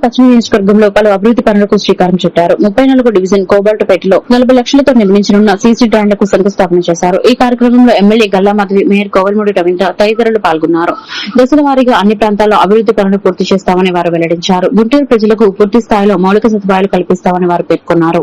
పశ్చిమ నియోజకవర్గంలో పలు అభివృద్ధి పనులకు శ్రీకారం చుట్టారు. ముప్పై నాలుగు డివిజన్ కోబాల్టుపేటలో నలభై లక్షలతో నిర్మించనున్న సీసీ డ్యాండ్లకు శంకుస్థాపన చేశారు. ఈ కార్యక్రమంలో ఎమ్మెల్యే గల్లా మాధవి మేయర్ కోవల్మూడి రవీంద్ర తదితరులు పాల్గొన్నారు. దశల వారీగా అన్ని ప్రాంతాల్లో అభివృద్ధి పనులు పూర్తి చేస్తామని వారు వెల్లడించారు. గుంటూరు ప్రజలకు పూర్తి స్థాయిలో మౌలిక సదుపాయాలు కల్పిస్తామని వారు పేర్కొన్నారు.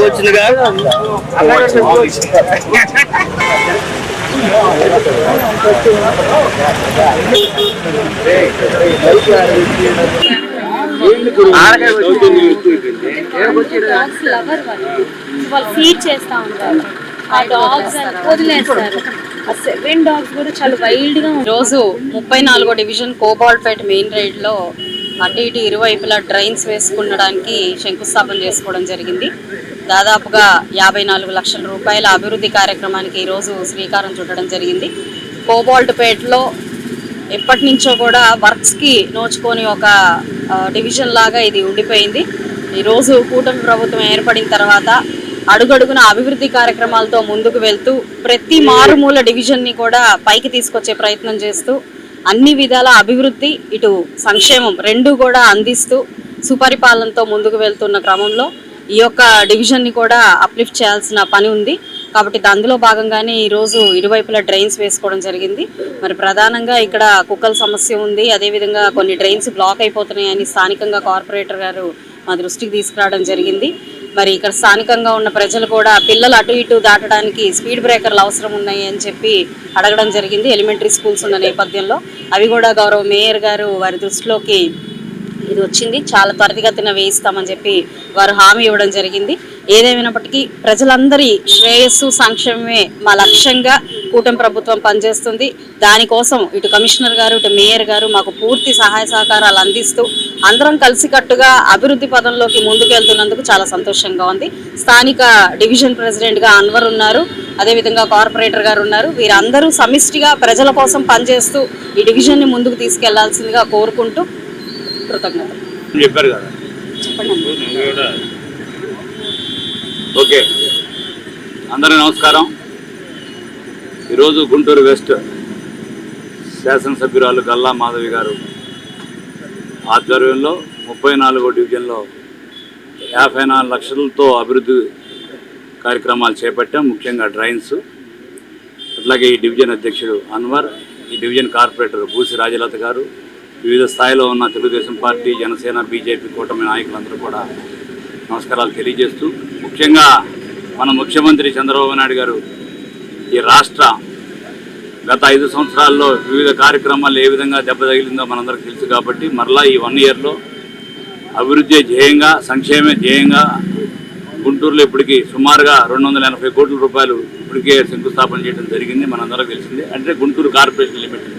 వచ్చిందిగా డాగ్స్ లవర్ వాళ్ళు వాళ్ళు ఫీడ్ చేస్తా ఉంటారు. ఆ డాగ్స్ వదిలేస్తారు. ఆ సెవెన్ డాగ్స్ కూడా చాలా వైల్డ్గా ఉంటాయి. రోజు ముప్పై నాలుగో డివిజన్ కోబాల్పేట మెయిన్ రైడ్లో అటు ఇటు ఇరువైపులా డ్రైన్స్ వేసుకునడానికి శంకుస్థాపన చేసుకోవడం జరిగింది. దాదాపుగా యాభై నాలుగు లక్షల రూపాయల అభివృద్ధి కార్యక్రమానికి ఈరోజు శ్రీకారం చుట్టడం జరిగింది. కోబాల్ట్పేటలో ఎప్పటి నుంచో కూడా వర్క్స్కి నోచుకొని ఒక డివిజన్ లాగా ఇది ఉండిపోయింది. ఈరోజు కూటమి ప్రభుత్వం ఏర్పడిన తర్వాత అడుగడుగున అభివృద్ధి కార్యక్రమాలతో ముందుకు వెళ్తూ ప్రతి మారుమూల డివిజన్ని కూడా పైకి తీసుకొచ్చే ప్రయత్నం చేస్తూ అన్ని విధాల అభివృద్ధి ఇటు సంక్షేమం రెండు కూడా అందిస్తూ సుపరిపాలనతో ముందుకు వెళ్తున్న క్రమంలో ఈ యొక్క డివిజన్ని కూడా అప్లిఫ్ట్ చేయాల్సిన పని ఉంది. కాబట్టి అందులో భాగంగానే ఈరోజు ఇరువైపులా డ్రైన్స్ వేసుకోవడం జరిగింది. మరి ప్రధానంగా ఇక్కడ కుక్కల సమస్య ఉంది. అదేవిధంగా కొన్ని డ్రైన్స్ బ్లాక్ అయిపోతున్నాయని స్థానికంగా కార్పొరేటర్ గారు మా దృష్టికి తీసుకురావడం జరిగింది. మరి ఇక్కడ స్థానికంగా ఉన్న ప్రజలు కూడా పిల్లలు అటు ఇటు దాటడానికి స్పీడ్ బ్రేకర్లు అవసరం ఉన్నాయి అని చెప్పి అడగడం జరిగింది. ఎలిమెంటరీ స్కూల్స్ ఉన్న నేపథ్యంలో. అవి కూడా గౌరవ మేయర్ గారు వారి దృష్టిలోకి ఇది వచ్చింది. చాలా త్వరితగతిన వేయిస్తామని చెప్పి వారు హామీ ఇవ్వడం జరిగింది. ఏదేమైనప్పటికీ ప్రజలందరి శ్రేయస్సు సంక్షేమమే మా లక్ష్యంగా కూటమి ప్రభుత్వం పనిచేస్తుంది. దానికోసం ఇటు కమిషనర్ గారు ఇటు మేయర్ గారు మాకు పూర్తి సహాయ సహకారాలు అందిస్తూ అందరం కలిసికట్టుగా అభివృద్ధి పదంలోకి ముందుకెళ్తున్నందుకు చాలా సంతోషంగా ఉంది. స్థానిక డివిజన్ ప్రెసిడెంట్గా అన్వర్ ఉన్నారు. అదేవిధంగా కార్పొరేటర్ గారు ఉన్నారు. వీరందరూ సమిష్టిగా ప్రజల కోసం పనిచేస్తూ ఈ డివిజన్ని ముందుకు తీసుకెళ్ళాల్సిందిగా కోరుకుంటూ కృతజ్ఞతలు చెప్పారు కదా. ఓకే. అందరికీ నమస్కారం. ఈరోజు గుంటూరు వెస్ట్ శాసనసభ్యురాలు గల్లా మాధవి గారు ఆధ్వర్యంలో ముప్పై నాలుగో డివిజన్లో యాభై నాలుగు లక్షలతో అభివృద్ధి కార్యక్రమాలు చేపట్టాం ముఖ్యంగా డ్రైన్స్. అట్లాగే ఈ డివిజన్ అధ్యక్షుడు అన్వర్ ఈ డివిజన్ కార్పొరేటర్ బూసి రాజలత గారు వివిధ స్థాయిలో ఉన్న తెలుగుదేశం పార్టీ జనసేన బీజేపీ కూటమి నాయకులందరూ కూడా నమస్కారాలు తెలియజేస్తూ ముఖ్యంగా మన ముఖ్యమంత్రి చంద్రబాబు నాయుడు గారు ఈ రాష్ట్ర గత ఐదు సంవత్సరాల్లో వివిధ కార్యక్రమాలు ఏ విధంగా దెబ్బ తగిలిందో మనందరికీ తెలుసు కాబట్టి మరలా ఈ వన్ ఇయర్లో అభివృద్ధి ధ్యేయంగా సంక్షేమ ధ్యేయంగా గుంటూరులో ఇప్పటికి సుమారుగా రెండు వందల ఎనభై కోట్ల రూపాయలు ఇప్పటికే శంకుస్థాపన చేయడం జరిగింది మనందరం తెలిసింది. అంటే గుంటూరు కార్పొరేషన్ లిమిటెడ్.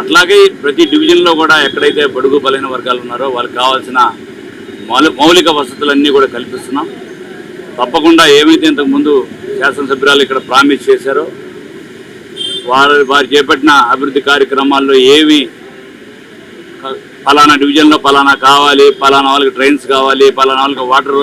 అట్లాగే ప్రతి డివిజన్లో కూడా ఎక్కడైతే బడుగు బలైన వర్గాలు ఉన్నారో వాళ్ళకి కావాల్సిన మౌలి మౌలిక వసతులన్నీ కూడా కల్పిస్తున్నాం. తప్పకుండా ఏమైతే ఇంతకుముందు శాసనసభ్యురాలు ఇక్కడ ప్రామిస్ చేశారో వారు వారు చేపట్టిన అభివృద్ధి కార్యక్రమాల్లో ఏమి పలానా డివిజన్లో పలానా కావాలి పలానా వాళ్ళకి ట్రైన్స్ కావాలి పలానా వాళ్ళకి వాటర్